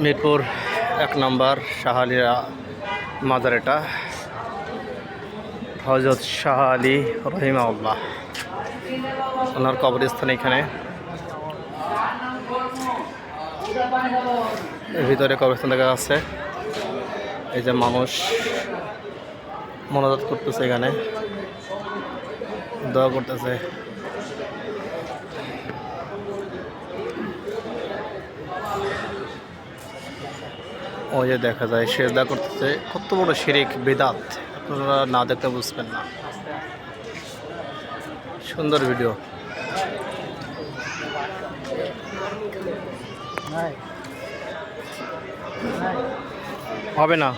মিরপুর এক নম্বর শাহালিরা মাজার এটা। হজরত শাহ আলী রহিমাউল্লাহ ওনার কবরস্থান এখানে। ভিতরে কবরস্থান দেখা যাচ্ছে। এই যে মানুষ মনোজাত করতেছে এখানে। দোয়া করতেছে। ওই দেখা যায়, সেজদা করতেছে। কত বড় শিরিক, বেদাত। আপনারা না দেখতে বুঝবেন না। সুন্দর ভিডিও হবে না।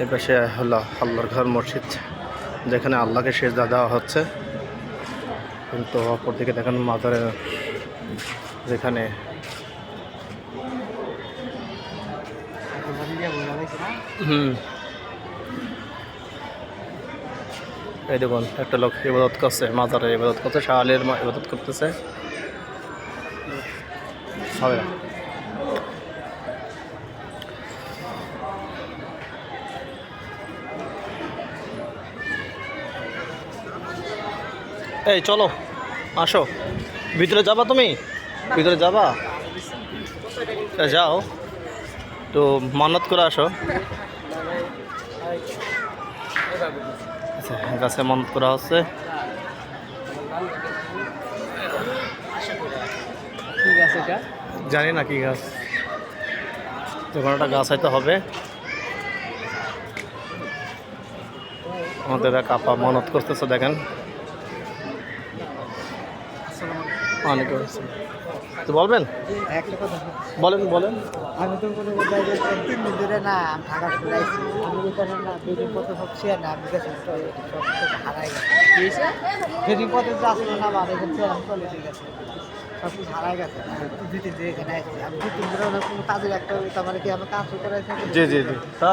এই পাশে হলো আল্লাহর ঘর মসজিদ, যেখানে আল্লাহকে সেজদা দেওয়া হচ্ছে। কিন্তু অপর দিকে দেখেন মাজারে যেখানে হুম। এই দেখুন, একটা লোক ইবাদত করছে, মাজারে ইবাদত করছে শাহালের ইবাদত করতেছে। হবে না এই, চলো, আসো। ভিতরে যাবা তুমি? ভিতরে যাবা? যাও। তো মানত করে আসো। আচ্ছা গাছে মানত করা হচ্ছে। জানি না কি গাছ। যে কোনো একটা গাছ হয়তো হবে। আমাদের এক আপা মানত করতেছে, দেখেন। ওয়ালাইকুম আসসালাম। তো বলবেন? একটা কথা বলেন বলেন। আমি তো কোনো তিন দিন ধরে না ঢাকা চলে আসছি আমি এখানে না বেডিং পথে শেয়ার না আমি কিছু হারাই গেছে। বেডিং পথে যা আসলো না আমার এখানে শেয়ার চলে ঠিক সব কিছু হারাই গেছে। দুই তিন দিন এখানে আসছি আমি দুই তিন দিন কোনো কাজের একটা তার মানে কি আমার কাজ করে জি জি জি। তা?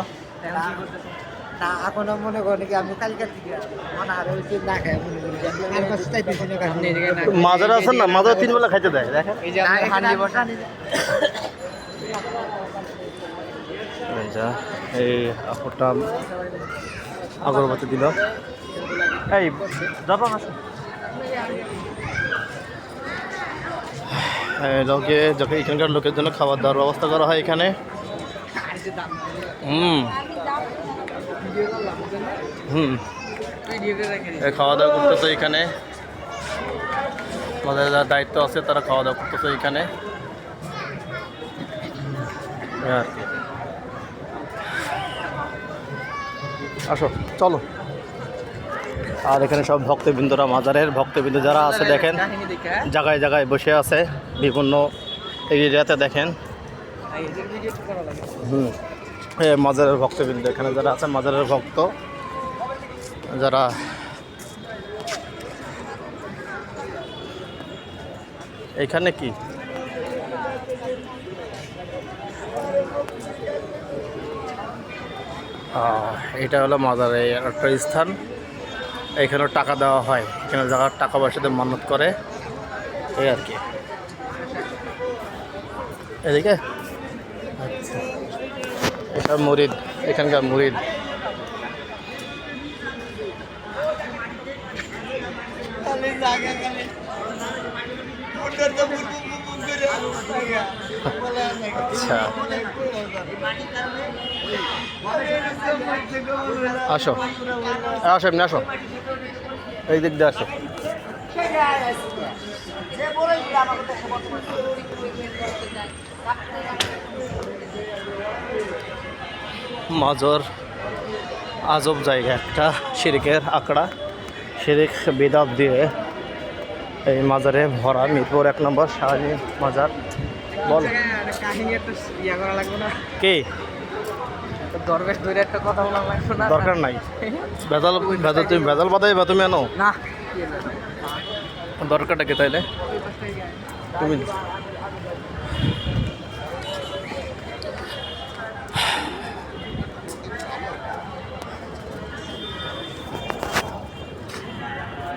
না এখন মনে করেন কি আমি কালকে থেকে মনে না খাই মনে করি আমি মাজার আছেন না? মাজার তিন বেলা খাইতে দেয় দেখেন। এই যে হান্ডি বসা। এই যা এই আপুরটা আগরবাতি দিল। এই যাবা লোকে যখন এখানকার লোকের জন্য খাবার দাওয়ার ব্যবস্থা করা হয় এখানে। হুম। হুম। খাওয়া দাওয়া করতেছে এখানে। আমাদের যারা দায়িত্ব আছে তারা খাওয়া দাওয়া করতেছে এখানে। আর কি আসো চলো। আর এখানে সব ভক্তবৃন্দরা মাজারের ভক্তবৃন্দ যারা আছে দেখেন। জায়গায় জায়গায় বসে আছে বিভিন্ন এরিয়াতে দেখেন। হুম। এ, মাজারের ভক্তবৃন্দ। এখানে যারা আছে মাজারের ভক্ত, যারা এখানে কি? এটা হলো মাজারে একটা স্থান। এখানেও টাকা দেওয়া হয়। এখানে যারা টাকা পয়সাতে মানত করে, এই আর কি। এদিকে? আচ্ছা। এটা মুরিদ এখানকার মুরিদ আচ্ছা। আসো। আসো এমনি আসো। এই দিক দিয়ে আসো। মাজর আজব জায়গা একটা শিরিকের আঁকড়া। শিরিক বেদাত দিয়ে এই মাজারে ভরা মিরপুর এক নম্বর শাহী মাজার। বল। কে? দরবেশ ধরে একটা কথা বলা লাগবে না দরকার নাই। ভেজাল ভেজাল তুমি ভেজাল বাদাই বা তুমি আনো? না। দরকারটা কে তাইলে? তুমি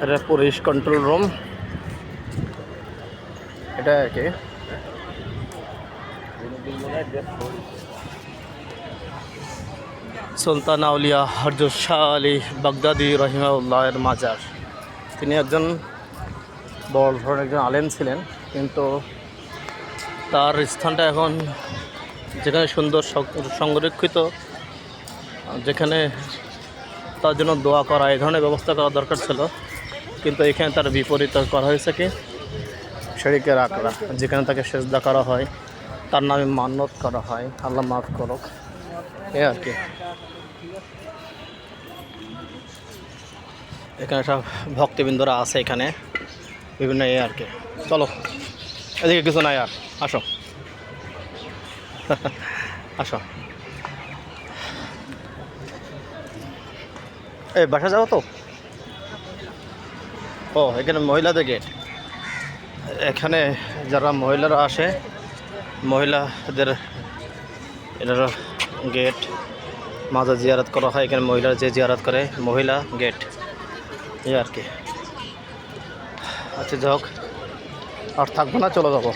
এটা পুলিশ কন্ট্রোল রুম এটা আর কি? সুলতান আউলিয়া হরজত শাহ আলী বাগদাদি রহিমাউল্লাহের মাজার। তিনি একজন বড় ধরনের একজন আলেম ছিলেন, কিন্তু তার স্থানটা এখন যেখানে সুন্দর সংরক্ষিত, যেখানে তার জন্য দোয়া করা, এই ধরনের ব্যবস্থা করা দরকার ছিল। কিন্তু এখানে তার বিপরীত করা হয়েছে কি? শরীকে রাখরা যেখানে তাকে সেজদা করা হয়। তার নামে মান্যত করা হয়। আল্লাহ মাফ করুক। এ আর কি। এখানে সব ভক্তবৃন্দরা আছে এখানে। বিভিন্ন এ আর কি। চলো, এদিকে কিছু নাই আর। আসো। আসো। এই বাসা যাব তো? ও, এখানে মহিলাদের গেট এখানে যারা মহিলারা আসে, মহিলাদের এটার গেট মাঝে জিয়ারাত করা হয়। এখানে মহিলারা যে জিয়ারাত করে, মহিলা গেট এই আর কি। আচ্ছা যাই হোক। আর থাকব না, চলে যাব।